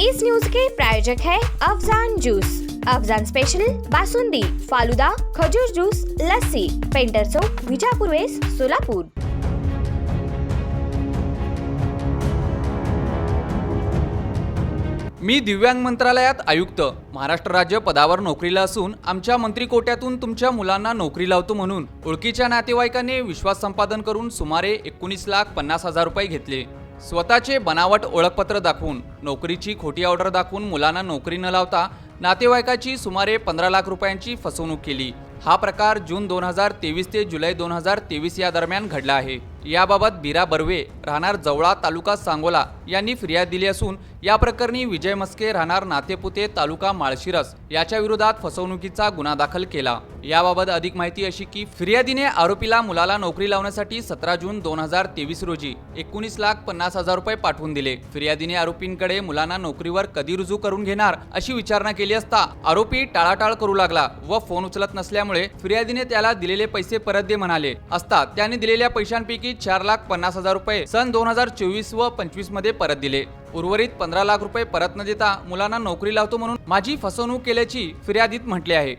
इस news के प्रायोजक है अफजान जूस। अफजान स्पेशल बासुंदी फालुदा खजूर जूस लस्सी पेंटर चौक विजापूर वेस सोलापूर। मी दिव्यांग मंत्रालयात आयुक्त महाराष्ट्र राज्य पदावर नोकरीला असून आमच्या मंत्री कोट्यातून तुमच्या मुलांना नोकरी लावतो म्हणून ओळखीच्या नातेवाईकांनी विश्वास संपादन करून सुमारे एकोणीस लाख पन्नास हजार रुपये घेतले. स्वतःचे बनावट ओळखपत्र दाखवून नोकरीची खोटी ऑर्डर दाखवून मुलांना नोकरी न लावता नातेवाईकाची सुमारे पंधरा लाख रुपयांची फसवणूक केली. हा प्रकार जून दोन हजार तेवीस ते जुलै दोन हजार तेवीस या दरम्यान घडला आहे. याबाबत बीरा बर्वे राहणार जवळा तालुका सांगोला यांनी फिर्याद दिली असून या प्रकरणी विजय मस्के राहणार नातेपुते तालुका माळशिरस याच्या विरोधात फसवणुकीचा गुन्हा दाखल केला. याबाबत अधिक माहिती अशी की फिर्यादीने आरोपीला मुलाला नोकरी लावण्यासाठी सतरा जून दोन हजार तेवीस रोजी एकोणीस लाख पन्नास हजार रुपये पाठवून दिले. फिर्यादीने आरोपींकडे मुलांना नोकरीवर कधी रुजू करून घेणार अशी विचारणा केली असता आरोपी टाळाटाळ करू लागला व फोन उचलत नसल्यामुळे फिर्यादीने त्याला दिलेले पैसे परत दे म्हणाले. असता त्याने दिलेल्या पैशांपैकी चार लाख पन्नास हजार रुपये सन दोन हजार चोवीस व पंचवीसमध्ये परत दिले. उर्वरित पंधरा लाख रुपये परत न देता मुलांना नोकरी लावतो म्हणून माझी फसवणूक केल्याची फिर्यादीत म्हटले आहे.